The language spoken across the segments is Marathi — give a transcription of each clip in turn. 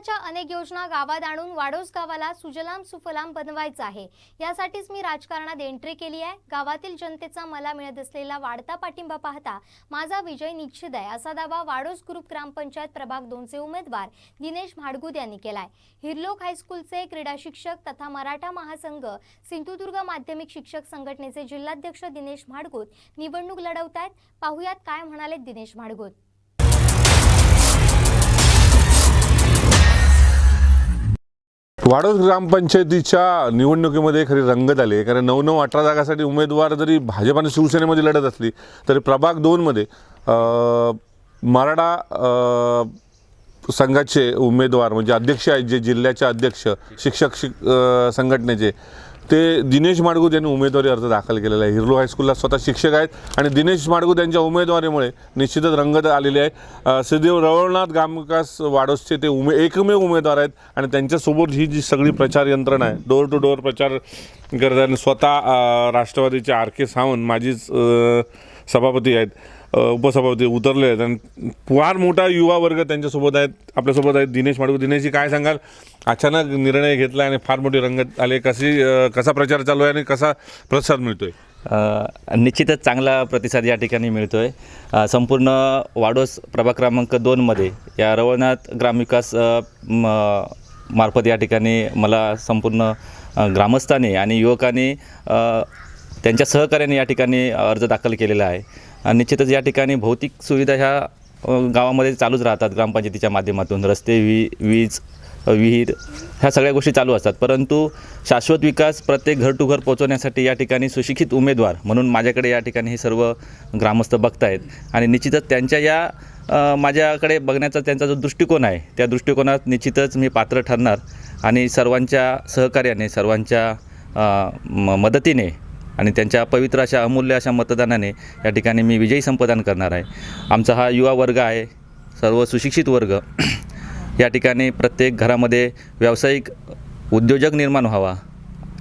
शासनाच्या अनेक योजना गावात आणून वाडोस गावाला सुजलाम सुफलाम बनवायचं आहे. यासाठीच मी राजकारणात एंट्री केली आहे. गावातील जनतेचा मला मिळत असलेला वाढता पाठिंबा पाहता माझा विजय निश्चित आहे असा दावा वाडोस ग्रुप ग्रामपंचायत प्रभाग दोनचे उमेदवार दिनेश भाडगुद यांनी केलाय. हिरलोक हायस्कूलचे क्रीडा शिक्षक तथा मराठा महासंघ सिंधुदुर्ग माध्यमिक शिक्षक संघटनेचे जिल्हाध्यक्ष दिनेश भाडगुत निवडणूक लढवत आहेत पाहुयात काय म्हणाले दिनेश भाडगुत वाडोद ग्रामपंचायतीच्या निवडणुकीमध्ये खरी रंगत आली आहे. कारण नऊ नऊ अठरा जागासाठी उमेदवार जरी भाजप आणि शिवसेनेमध्ये लढत असली तरी प्रभाग दोनमध्ये मराठा संघाचे उमेदवार म्हणजे अध्यक्ष आहेत जे जिल्ह्याचे अध्यक्ष शिक्षक शिक संघटनेचे ते दिनेश माडगुद यांनी उमेदवारी अर्ज दाखल केलेला आहे. हिरलो हायस्कूलला स्वतः शिक्षक आहेत आणि दिनेश माडगुद यांच्या उमेदवारीमुळे निश्चितच रंगत आलेली आहे. श्रीदेव रवळनाथ ग्रामविकास वाडोसचे ते उमे एकमेव उमेदवार आहेत आणि त्यांच्यासोबत ही जी सगळी प्रचार यंत्रणा आहे डोर टू डोअर प्रचार करत स्वतः राष्ट्रवादीचे आर के सावंत माजीच सभापती आहेत. उपसभापती उतरले आहेत. आणि फार मोठा युवा वर्ग त्यांच्यासोबत आहेत. आपल्यासोबत आहेत दिनेश माडगू दिनेशजी काय सांगाल? अचानक निर्णय घेतला आणि फार मोठी रंगत आले. कशी कसा प्रचार चालू आहे आणि कसा प्रतिसाद मिळतोय? आहे निश्चितच चांगला प्रतिसाद या ठिकाणी मिळतो आहे संपूर्ण वाडोस प्रभाग क्रमांक दोनमध्ये या रवळनाथ ग्रामविकास म, मार्फत या ठिकाणी मला संपूर्ण ग्रामस्थांनी आणि युवकांनी त्यांच्या सहकार्याने या ठिकाणी अर्ज दाखल केलेला आहे. आणि निश्चितच या ठिकाणी भौतिक सुविधा ह्या गावामध्ये चालूच राहतात ग्रामपंचायतीच्या माध्यमातून. रस्ते वी वीज विहीर ह्या सगळ्या गोष्टी चालू असतात. परंतु शाश्वत विकास प्रत्येक घर टू घर पोहोचवण्यासाठी या ठिकाणी सुशिक्षित उमेदवार म्हणून माझ्याकडे या ठिकाणी हे सर्व ग्रामस्थ बघतायत. आणि निश्चितच त्यांच्या या माझ्याकडे बघण्याचा त्यांचा जो दृष्टिकोन आहे त्या दृष्टिकोनात निश्चितच मी पात्र ठरणार. आणि सर्वांच्या सहकार्याने सर्वांच्या म मदतीने आणि त्यांच्या पवित्र अशा अमूल्य अशा मतदानाने या ठिकाणी मी विजयी संपादन करणार आहे. आमचा हा युवा वर्ग आहे सर्व सुशिक्षित वर्ग. या ठिकाणी प्रत्येक घरामध्ये व्यावसायिक उद्योजक निर्माण व्हावा.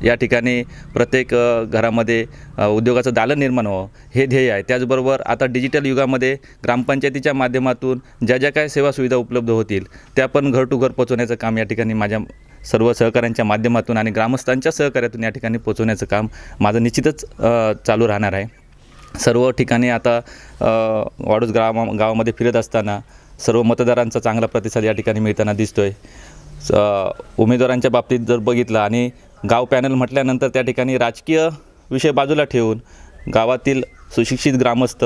या ठिकाणी प्रत्येक घरामध्ये उद्योगाचं दालन निर्माण व्हावं. हे ध्येय आहे. त्याचबरोबर आता डिजिटल युगामध्ये ग्रामपंचायतीच्या माध्यमातून ज्या ज्या काय सेवा सुविधा उपलब्ध होतील त्या पण घर टू घर पोचवण्याचं काम या ठिकाणी माझ्या सर्व सहकाऱ्यांच्या माध्यमातून आणि ग्रामस्थांच्या सहकार्यातून या ठिकाणी पोचवण्याचं काम माझं निश्चितच चालू राहणार आहे. सर्व ठिकाणी आता वाडूस वाडूज गावा गावामध्ये फिरत असताना सर्व मतदारांचा चांगला प्रतिसाद या ठिकाणी मिळताना दिसतो आहे स- उमेदवारांच्या बाबतीत जर बघितलं आणि गाव पॅनल म्हटल्यानंतर त्या ठिकाणी राजकीय विषय बाजूला ठेवून गावातील सुशिक्षित ग्रामस्थ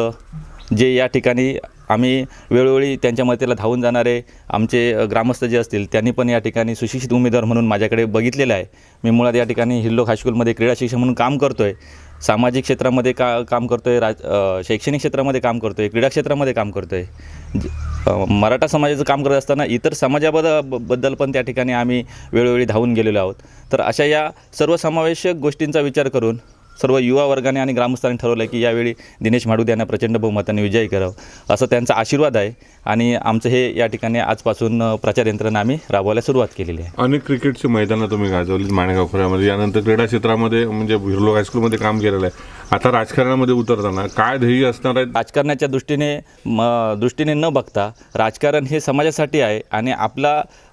जे या ठिकाणी आम्ही वेळोवेळी त्यांच्या मतेला धावून जाणारे आमचे ग्रामस्थ जे असतील त्यांनी पण या ठिकाणी सुशिक्षित उमेदवार म्हणून माझ्याकडे बघितलेलं आहे. मी मुळात या ठिकाणी हिल्लोक हायस्कूलमध्ये क्रीडा शिक्षक म्हणून काम करतो आहे सामाजिक क्षेत्रामध्ये का काम करतो आहे राज शैक्षणिक क्षेत्रामध्ये काम करतो आहे क्रीडा क्षेत्रामध्ये काम करतो आहे ज- मराठा समाजाचं काम करत असताना इतर समाजाबद्दल ब- बद्दल पण त्या ठिकाणी आम्ही वेळोवेळी धावून गेलेलो आहोत. तर अशा या सर्वसमावेशक गोष्टींचा विचार करून सर्व युवा वर्गाने आणि ग्रामस्थांनी ठरवलं की यावेळी दिनेश माडूद यांना प्रचंड बहुमताने विजयी करावं. असं त्यांचा आशीर्वाद आहे आणि आमचं हे या ठिकाणी आजपासून प्रचार यंत्रणा आम्ही राबवायला सुरुवात केलेली आहे. अनेक क्रिकेटची मैदानं तुम्ही गाजवलीत माणगाव खोऱ्यामध्ये. यानंतर क्रीडा क्षेत्रामध्ये म्हणजे हिरलो हायस्कूलमध्ये काम केलेलं आहे. आता राजकारणामध्ये उतरताना काय ध्येय असणार आहे राजकारणाच्या दृष्टीने म दृष्टीने न बघता राजकारण हे समाजासाठी आहे आणि आपला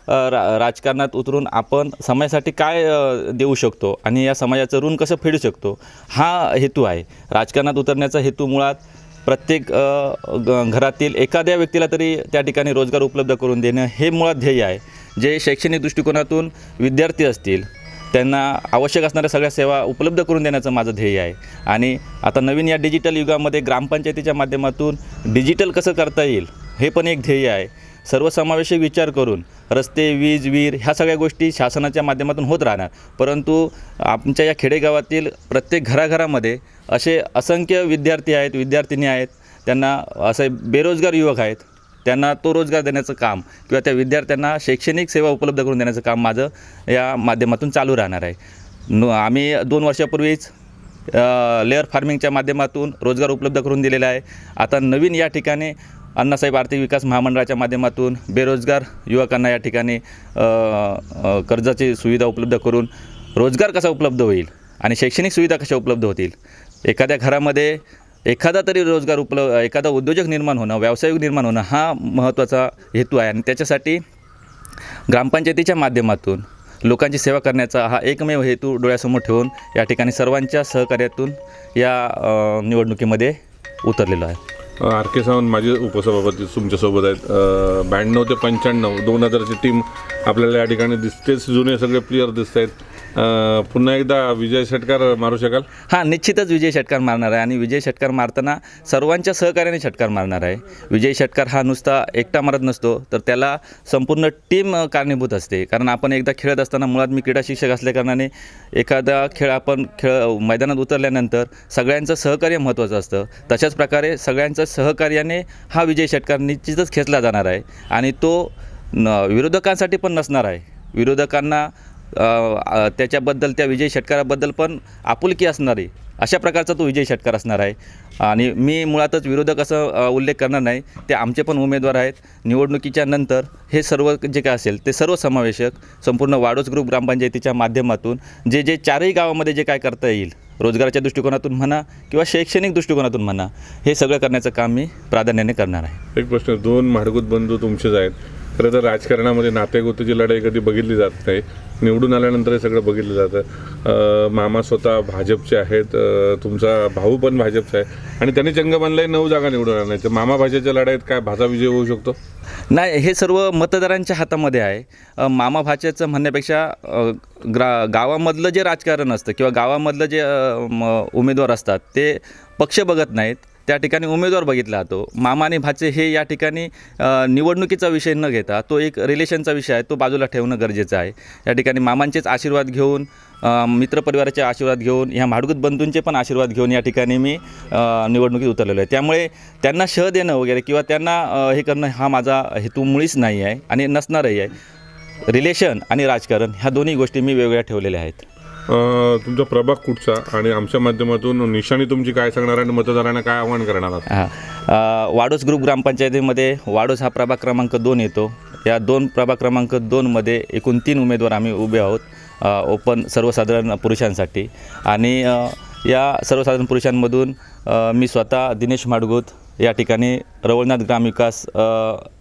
रा राजकारणात उतरून आपण समाजासाठी काय देऊ शकतो आणि या समाजाचं ऋण कसं फेडू शकतो हा हेतू आहे. राजकारणात उतरण्याचा हेतू मुळात प्रत्येक ग घरातील एखाद्या व्यक्तीला तरी त्या ठिकाणी रोजगार उपलब्ध करून देणं हे मुळात ध्येय आहे. जे शैक्षणिक दृष्टिकोनातून विद्यार्थी असतील त्यांना आवश्यक असणाऱ्या सगळ्या सेवा उपलब्ध करून देण्याचं माझं ध्येय आहे. आणि आता नवीन या डिजिटल युगामध्ये ग्रामपंचायतीच्या माध्यमातून डिजिटल कसं करता येईल हे पण एक ध्येय आहे. सर्वसमावेशक विचार करून रस्ते वीज विहीर ह्या सगळ्या गोष्टी शासनाच्या माध्यमातून होत राहणार. परंतु आमच्या या खेडेगावातील प्रत्येक घराघरामध्ये असे असंख्य विद्यार्थी आहेत विद्यार्थिनी आहेत त्यांना असे बेरोजगार युवक आहेत त्यांना तो रोजगार देण्याचं काम किंवा त्या विद्यार्थ्यांना शैक्षणिक सेवा उपलब्ध करून देण्याचं काम माझं या माध्यमातून चालू राहणार आहे. न आम्ही दोन वर्षापूर्वीच लेअर फार्मिंगच्या माध्यमातून रोजगार उपलब्ध करून दिलेला आहे. आता नवीन या ठिकाणी अण्णासाहेब आर्थिक विकास महामंडळाच्या माध्यमातून बेरोजगार युवकांना या ठिकाणी कर्जाची सुविधा उपलब्ध करून रोजगार कसा उपलब्ध होईल आणि शैक्षणिक सुविधा कशा उपलब्ध होतील? एखाद्या घरामध्ये एखादा तरी रोजगार उपलब्ध एखादा उद्योजक निर्माण होणं व्यावसायिक निर्माण होणं हा महत्त्वाचा हेतू आहे. आणि त्याच्यासाठी ग्रामपंचायतीच्या माध्यमातून लोकांची सेवा करण्याचा हा एकमेव हेतू डोळ्यासमोर ठेवून या ठिकाणी सर्वांच्या सहकार्यातून या निवडणुकीमध्ये उतरलेलो आहे. आर के सावंत माझे उपसभापती तुमच्यासोबत आहेत. ब्याण्णव ते पंच्याण्णव दोन हजारची टीम आपल्याला या ठिकाणी दिसतेच जुने सगळे प्लेयर दिसत आहेत. पुन्हा एकदा विजय षटकार मारू शकाल? हां निश्चितच विजय षटकार मारणार आहे. आणि विजय षटकार मारताना सर्वांच्या सहकार्याने षटकार मारणार आहे. विजय षटकार हा नुसता एकटा मारत नसतो तर त्याला संपूर्ण टीम कारणीभूत असते. कारण आपण एकदा खेळत असताना मुळात मी क्रीडा शिक्षक असल्याकारणाने एखादा खेळ आपण खेळ मैदानात उतरल्यानंतर सगळ्यांचं सहकार्य महत्त्वाचं असतं. तशाच प्रकारे सगळ्यांचं सहकार्याने हा विजय षटकार निश्चितच खेचला जाणार आहे. आणि तो न विरोधकांसाठी पण नसणार आहे. विरोधकांना त्याच्याबद्दल त्या विजय षटकाराबद्दल पण आपुलकी असणारी अशा प्रकारचा तो विजय षटकार असणार आहे. आणि मी मुळातच विरोधक असं उल्लेख करणार नाही. ते आमचे पण उमेदवार आहेत. निवडणुकीच्या नंतर हे सर्व जे काय असेल ते सर्व समावेशक संपूर्ण वाडोस ग्रुप ग्रामपंचायतीच्या माध्यमातून जे जे चारही गावामध्ये जे काय करता येईल रोजगाराच्या दृष्टिकोनातून म्हणा किंवा शैक्षणिक दृष्टिकोनातून म्हणा हे सगळं करण्याचं काम मी प्राधान्याने करणार आहे. एक प्रश्न दोन माडगूत बंधू तुमचेच आहेत. खरं तर राजकारणामध्ये नातेगोतीची लढाई कधी बघितली जात नाही. निवडून आल्यानंतर हे सगळं बघितलं जातं. मामा स्वतः भाजपचे आहेत. तुमचा भाऊ पण भाजपचा आहे. आणि त्यांनी चंग बनलाय नऊ जागा निवडून आणायचं. मामा भाजपच्या लढाईत काय भाजा विजय होऊ शकतो? नाही हे सर्व मतदारांच्या हातामध्ये आहे. मामा भाच्याचं म्हणण्यापेक्षा ग्रा गावामधलं जे राजकारण असतं किंवा गावामधलं जे म, उमेदवार असतात ते पक्ष बघत नाहीत. त्या ठिकाणी उमेदवार बघितला जातो मामा आणि भाचे हे या ठिकाणी निवडणुकीचा विषय न घेता तो एक रिलेशनचा विषय आहे तो बाजूला ठेवणं गरजेचं आहे. या ठिकाणी मामांचेच आशीर्वाद घेऊन मित्रपरिवाराचे आशीर्वाद घेऊन ह्या माडगूत बंधूंचे पण आशीर्वाद घेऊन या ठिकाणी मी निवडणुकीत उतरलेलो आहे. त्यामुळे त्यांना शह देणं वगैरे किंवा त्यांना हे करणं हा माझा हेतू मुळीच नाही आहे आणि नसणारही आहे. रिलेशन आणि राजकारण ह्या दोन्ही गोष्टी मी वेगवेगळ्या ठेवलेल्या आहेत. तुमचा प्रभाग कुठचा आणि आमच्या माध्यमातून निशाणी तुमची काय सांगणार आणि मतदारांना काय आव्हान करणार आहात? हां. वाडोस ग्रुप ग्रामपंचायतीमध्ये वाडोस हा प्रभाग क्रमांक दोन येतो. या दोन प्रभाग क्रमांक दोनमध्ये एकूण तीन उमेदवार आम्ही उभे आहोत ओपन सर्वसाधारण पुरुषांसाठी. आणि या सर्वसाधारण पुरुषांमधून मी स्वतः दिनेश माडगूत या ठिकाणी रवळनाथ ग्रामविकास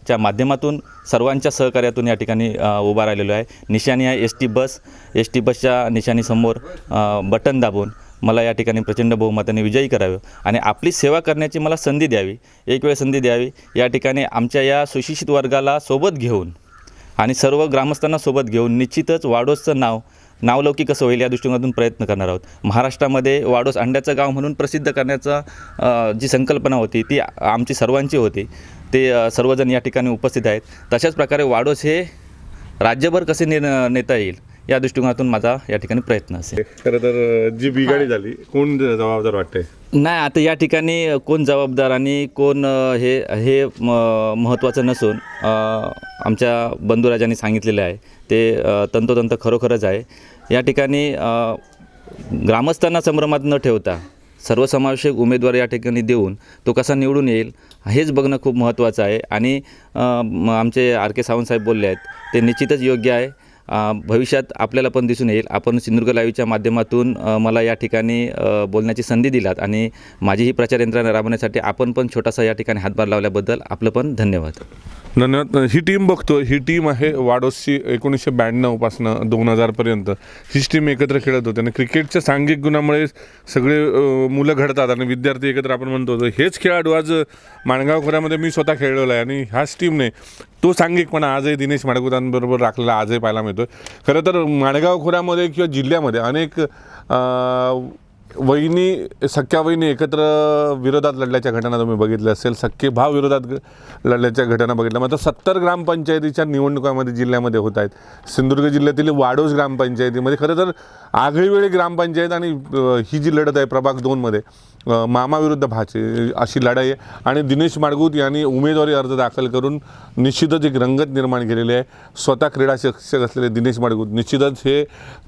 च्या माध्यमातून सर्वांच्या सहकार्यातून या ठिकाणी उभा राहिलेलो आहे. निशाणी आहे S T bus S T बसच्या निशाणीसमोर बटन दाबून मला या ठिकाणी प्रचंड बहुमताने विजयी करावे आणि आपली सेवा करण्याची मला संधी द्यावी. एक वेळ संधी द्यावी. या ठिकाणी आमच्या या सुशिक्षित वर्गाला सोबत घेऊन आणि सर्व ग्रामस्थांना सोबत घेऊन निश्चितच वाडोसचं नाव नावलौकिक कसं होईल या दृष्टिकोनातून प्रयत्न करणार आहोत. महाराष्ट्रामध्ये वाडोस अंड्याचं गाव म्हणून प्रसिद्ध करण्याचा जी संकल्पना होती ती आमची सर्वांची होती. ते सर्वजण या ठिकाणी उपस्थित आहेत. तशाच प्रकारे वाडोस हे राज्यभर कसे ने नेता येईल? या दृष्टिकोनातून माझा या ठिकाणी प्रयत्न असेल. खरं तर जी बिघाडी झाली कोण जबाबदार वाटते नाही आता या ठिकाणी कोण जबाबदार आणि कोण हे हे म- महत्त्वाचं नसून आमच्या बंधुराजांनी सांगितलेलं आहे ते तंतोतंत खरोखरच आहे. या ठिकाणी ग्रामस्थांना संभ्रमात न ठेवता सर्वसमावेशक उमेदवार या ठिकाणी देऊन तो कसा निवडून येईल हेच बघणं खूप महत्त्वाचं आहे. आणि आमचे आर के सावंत साहेब बोलले आहेत ते निश्चितच योग्य आहे. भविष्यात आपल्याला पण दिसून येईल. आपण सिंधुदुर्ग लाईव्हच्या माध्यमातून मला या ठिकाणी बोलण्याची संधी दिलात आणि माझी ही प्रचार यंत्रणा राबवण्यासाठी आपण पण छोटासा या ठिकाणी हातभार लावल्याबद्दल आपलं पण धन्यवाद. धन्यवाद ही टीम बघतो. ही टीम आहे वाडोसची एकोणीसशे ब्याण्णवपासनं दोन हजारपर्यंत हीच टीम एकत्र खेळत होते. आणि क्रिकेटच्या सांघिक गुणामुळे सगळे मुलं घडतात आणि विद्यार्थी एकत्र आपण म्हणतो हेच खेळाडू आज माणगाव खोऱ्यामध्ये मी स्वतः खेळलेलो आहे आणि ह्याच टीमने तो सांघिकपणा आजही दिनेश माडगुतांबरोबर राखलेला आजही पाहायला मिळतो खरं तर माणगाव खोऱ्यामध्ये किंवा जिल्ह्यामध्ये अनेक वहिनी सख्या वहिनी एकत्र विरोधात लढल्याच्या घटना तुम्ही बघितल्या असेल सख्खे भाव विरोधात लढल्याच्या घटना बघितल्या. मात्र सत्तर ग्रामपंचायतीच्या निवडणुकामध्ये जिल्ह्यामध्ये होत आहेत. सिंधुदुर्ग जिल्ह्यातील वाडोस ग्रामपंचायतीमध्ये खरं तर आगळीवेळी ग्रामपंचायत आणि ही जी लढत आहे प्रभाग दोनमध्ये मामाविरुद्ध भाचे अशी लढाई आहे. आणि दिनेश माडगूत यांनी उमेदवारी अर्ज दाखल करून निश्चितच एक रंगत निर्माण केलेली आहे. स्वतः क्रीडा शिक्षक असलेले दिनेश माडगूत निश्चितच हे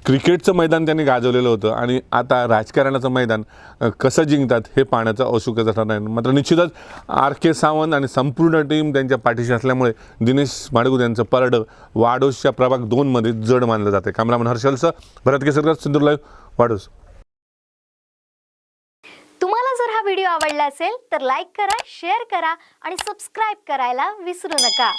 क्रिकेटचं मैदान त्यांनी गाजवलेलं होतं. आणि आता राजकारण राजकारणाचं मैदान कसं जिंकतात हे पाहण्याचं औत्सुक्याचं ठरणार आहे मात्र निश्चितच आर के सावंत आणि संपूर्ण टीम त्यांच्या पाठीशी असल्यामुळे दिनेश माडगुद यांचं परड वाडोसच्या प्रभाग दोनमध्ये जड मानलं जाते. कॅमेरामन हर्षलसह भरत केसरकर सिंधुदुर्ग लाईव्ह वाडोस. तुम्हाला जर हा व्हिडिओ आवडला असेल तर लाईक करा शेअर करा आणि सबस्क्राईब करायला विसरू नका.